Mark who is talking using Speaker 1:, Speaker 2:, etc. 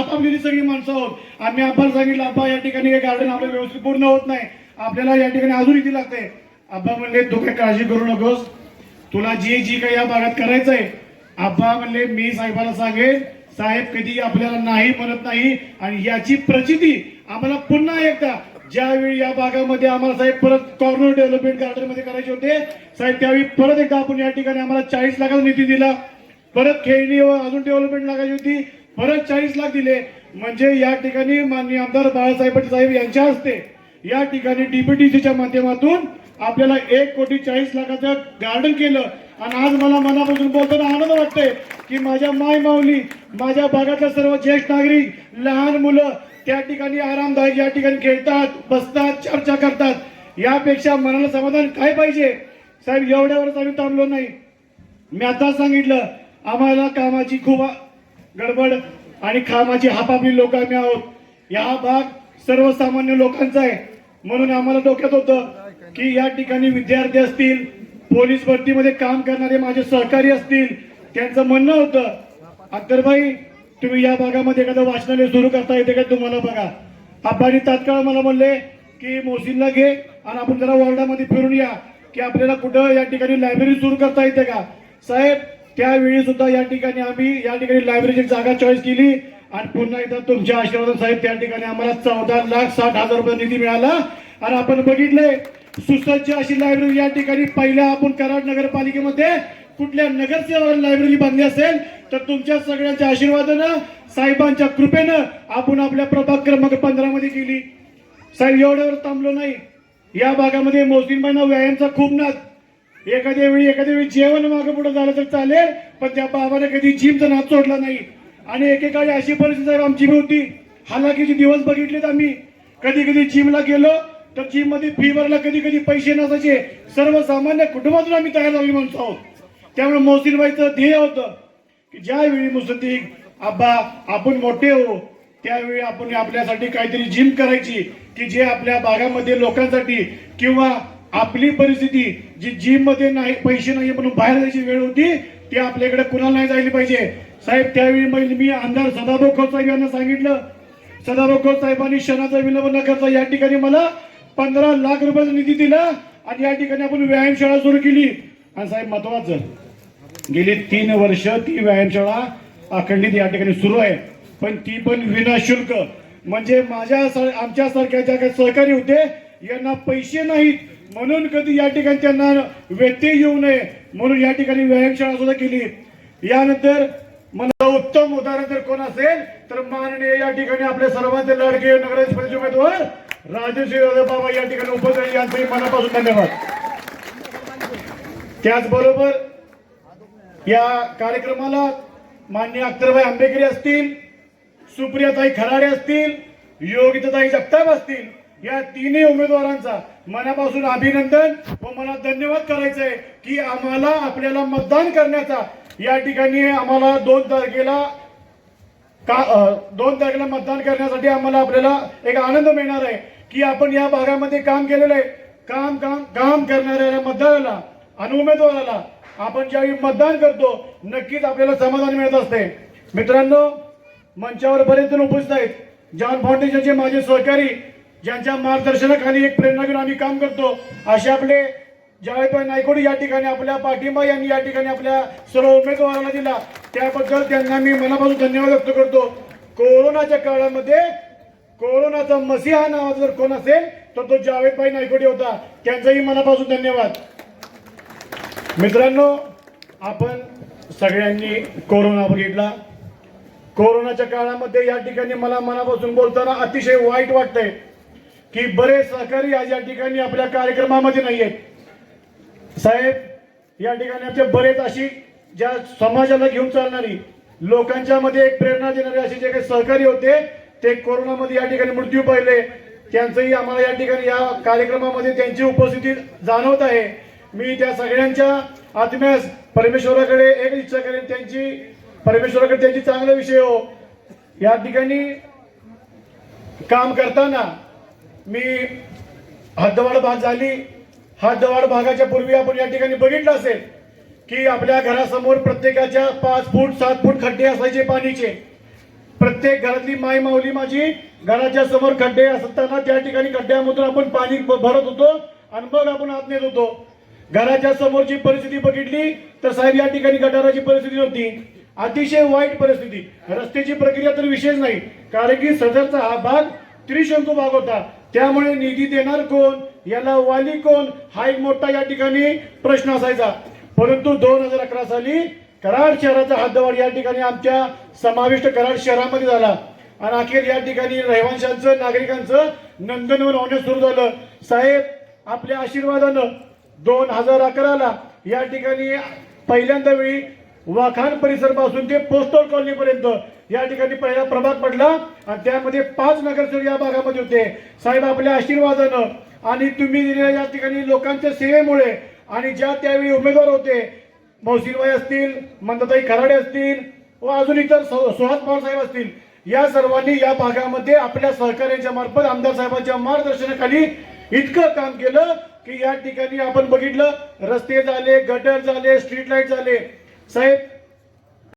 Speaker 1: हातावलेली सगळी माणसं आहोत. आम्ही आपण सांगितलं आबा या ठिकाणी काही गार्डन आपलं व्यवस्थित पूर्ण होत नाही. आपल्याला या ठिकाणी अजून इथे लागते आबा म्हणले तू काही काळजी करू नकोस. तुला जे जी काही या भागात करायचंय आबा म्हणले मी साहेबाला सांगेन साहेब कधी आपल्याला नाही म्हणत नाही. आणि याची प्रचिती आम्हाला पुन्हा एकदा ज्यावेळी या भागामध्ये आम्हाला साहेब परत कॉर्नर डेव्हलपमेंट गार्डनमध्ये करायचे होते साहेब त्यावेळी परत एकदा आपण या ठिकाणी आम्हाला चाळीस लाखाचा निधी दिला. परत खेळणी व अजून डेव्हलपमेंट लागायची होती. परत चाळीस लाख दिले. म्हणजे या ठिकाणी माननीय आमदार बाळासाहेब पाटील साहेब यांच्या हस्ते या ठिकाणी डीपीटीसीच्या माध्यमातून आपल्याला एक कोटी चाळीस लाखाचं गार्डन केलं. आणि आज मला मनापासून बोलताना आनंद वाटतंय की माझ्या माय माऊली माझ्या भागातल्या सर्व ज्येष्ठ नागरिक लहान मुलं त्या ठिकाणी आरामदायक या ठिकाणी खेळतात बसतात चर्चा करतात. यापेक्षा मनाला समाधान काय पाहिजे? साहेब एवढ्यावरच आम्ही थांबलो नाही. मी आता सांगितलं आम्हाला कामाची खूप गडबड आणि खामाची हापापली लोक आम्ही आहोत. या भाग सर्वसामान्य लोकांचा आहे. म्हणून आम्हाला डोक्यात होतं की या ठिकाणी विद्यार्थी असतील पोलीस भरतीमध्ये काम करणारे माझे सहकारी असतील त्यांचं म्हणणं होतं अख्तरबाई तुम्ही या भागामध्ये एखादं वाचनालय सुरू करता येते का तुम्हाला बघा. आबानी तात्काळ मला म्हणले की मोसिनला घे आणि आपण जरा वॉर्डामध्ये फिरून या की आपल्याला कुठं या ठिकाणी लायब्ररी सुरू करता येते का? साहेब त्यावेळी सुद्धा या ठिकाणी आम्ही या ठिकाणी लायब्ररीची जागा चॉईस केली. आणि पुन्हा एकदा तुमच्या आशीर्वाद साहेब त्या ठिकाणी आम्हाला चौदा लाख साठ हजार रुपये निधी मिळाला. आणि आपण बघितलंय सुसज्ज अशी लायब्ररी या ठिकाणी पहिल्या आपण कराड नगरपालिकेमध्ये कुठल्या नगरसेवकाला लायब्ररी बांधली असेल तर तुमच्या सगळ्यांच्या आशीर्वादानं साहेबांच्या कृपेनं आपण आपल्या प्रभाग क्रमांक पंधरा मध्ये केली. साहेब एवढ्यावर थांबलो नाही. या भागामध्ये मोसिनबाईंना व्यायामचा खूप नाद. एखाद्या वेळी एखाद्या वेळी जेवण मागं पुढे झालं तर चालेल पण त्या बाबाने कधी जिमचा नाद सोडला नाही. आणि एकेकाळी अशी परिस्थिती आमची बी होती. हालाकीचे दिवस बघितलेत आम्ही. कधी कधी जिमला गेलो तर जिममध्ये फी भरला कधी कधी पैसे नसायचे. सर्वसामान्य कुटुंबातून आम्ही तयार झालेली माणसं आहोत. त्यामुळे मोहसिनबाईचं ध्येय होतं की ज्यावेळी मुसद्दीक आबा आपण मोठे हो. त्यावेळी आपण आपल्यासाठी काहीतरी जिम करायची की जे आपल्या भागामध्ये लोकांसाठी किंवा आपली परिस्थिती जी जिममध्ये नाही पैसे नाही म्हणून बाहेर जायची वेळ होती ती आपल्याकडे कुणाला नाही जायला पाहिजे. साहेब त्यावेळी मी आमदार सदाभाऊ खोत साहेब यांना सांगितलं. सदाभाऊ खोत साहेबांनी क्षणाचा विलंब न करता या ठिकाणी मला पंधरा लाख रुपयाचा निधी दिला आणि या ठिकाणी आपण व्यायामशाळा सुरू केली. आणि साहेब महत्वाचं गेली तीन वर्ष ती व्यायामशाळा अखंडित या ठिकाणी सुरू आहे. पण ती पण विनाशुल्क. म्हणजे माझ्या आमच्यासारख्या ज्या काही सहकारी होते यांना पैसे नाहीत. म्हणून कधी या ठिकाणी त्यांना व्यत्यय येऊ नये म्हणून या ठिकाणी व्यायामशाळा सुद्धा केली यानंतर मला उत्तम उदाहरण जर कोण असेल तर माननीय या ठिकाणी आपले सर्वांचे लाडके नगराध्यक्ष उमेदवार राजेश्री बाबा या ठिकाणी उपस्थित आहेत. यांचंही मनापासून धन्यवाद त्याचबरोबर या कार्यक्रमाला मान्य अख्तरभाई आंबेकरी असतील सुप्रियाताई खराडे असतील योगिताताई जगताप असतील या तिन्ही उमेदवारांचा मनापासून अभिनंदन व मला धन्यवाद करायचं आहे की आम्हाला आपल्याला मतदान करण्याचा या ठिकाणी आम्हाला दोन तारखेला का दोन तारखेला मतदान करण्यासाठी आम्हाला आपल्याला एक आनंद मिळणार आहे की आपण या भागामध्ये काम केलेलं आहे. काम काम काम करणाऱ्या मतदाराला आणि उमेदवाराला आपण ज्यावेळी मतदान करतो नक्कीच आपल्याला समाधान मिळत असते. मित्रांनो मंचावर बरेच जण उपस्थित आहेत. जॉन फाउंडेशनचे माझे सहकारी ज्यांच्या मार्गदर्शनाखाली एक प्रेरणा घेऊन आम्ही काम करतो असे आपले जावेदभाई नायकोडी या ठिकाणी आपल्या पाठिंबा यांनी या ठिकाणी आपल्या सर्व उमेदवारांना दिला. त्याबद्दल त्यांना मी मनापासून धन्यवाद व्यक्त करतो. कोरोनाच्या काळामध्ये कोरोनाचा मसीहा नावाचा जर कोण असेल तर तो जावेदभाई नायकोडी होता. त्यांचाही मनापासून धन्यवाद. मित्रांनो आपण सगळ्यांनी कोरोना बघितला. कोरोनाच्या काळामध्ये या ठिकाणी मला मनापासून बोलताना अतिशय वाईट वाटतंय. की बरेच सहकारी आज या ठिकाणी आपल्या कार्यक्रमामध्ये नाही आहेत. साहेब या ठिकाणी आमचे बरेच अशी ज्या समाजाला घेऊन चालणारी लोकांच्या मध्ये एक प्रेरणा देणारे असे जे काही सहकारी होते ते कोरोनामध्ये या ठिकाणी मृत्यू पाहिले. त्यांचंही आम्हाला या ठिकाणी या कार्यक्रमामध्ये त्यांची उपस्थिती जाणवत आहे. मी त्या सगळ्यांच्या आत्म्यास परमेश्वराकडे एक इच्छा करेन त्यांची परमेश्वराकडे त्यांची चांगला विषय हो. या ठिकाणी काम करताना मी हद्दवाड भाग झाली. हद्दवाड भागाच्या पूर्वी आपण या ठिकाणी बघितलं असेल की आपल्या घरासमोर प्रत्येकाच्या पाच फूट सात फूट खड्डे असायचे पाणीचे. प्रत्येक घरातली माय माऊली माझी घराच्या समोर खड्डे असताना त्या ठिकाणी खड्ड्यामधून आपण पाणी भरत होतो आणि मग आपण आत नेत होतो. घराच्या समोरची परिस्थिती बघितली तर साहेब या ठिकाणी गटाराची परिस्थिती होती अतिशय वाईट परिस्थिती. रस्त्याची प्रक्रिया तर विशेष नाही कारण की सदरचा हा भाग त्रिशंकू भाग होता. त्यामुळे निधी देणार कोण? याला वाली कोण? हा एक मोठा या ठिकाणी प्रश्न असायचा. परंतु दोन हजार अकरा साली कराड शहराचा हद्दवाढ या ठिकाणी आमच्या समाविष्ट कराड शहरामध्ये झाला. आणि अखेर या ठिकाणी रहिवाशांचं नागरिकांचं नंदनवन होण्यास सुरू झालं. साहेब आपल्या आशीर्वादानं दोन हजार अकराला या ठिकाणी पहिल्यांदा वेळी वाखान परिसरपासून ते पोस्टल कॉलनी पर्यंत या ठिकाणी पहिला प्रभाग पडला आणि त्यामध्ये पाच नगरसेवक या भागामध्ये होते. साहेब आपल्या आशीर्वादानं आणि तुम्ही दिलेल्या या ठिकाणी लोकांच्या सेवेमुळे आणि ज्या त्यावेळी उमेदवार होते मौसिनबाई असतील मंदाताई खराडे असतील व अजून इतर सुहास पवार साहेब असतील या सर्वांनी या भागामध्ये आपल्या सहकार्याच्या मार्फत आमदार साहेबांच्या मार्गदर्शनाखाली इतकं काम केलं की या ठिकाणी आपण बघितलं रस्ते झाले गटर झाले स्ट्रीट लाइट झाले साहेब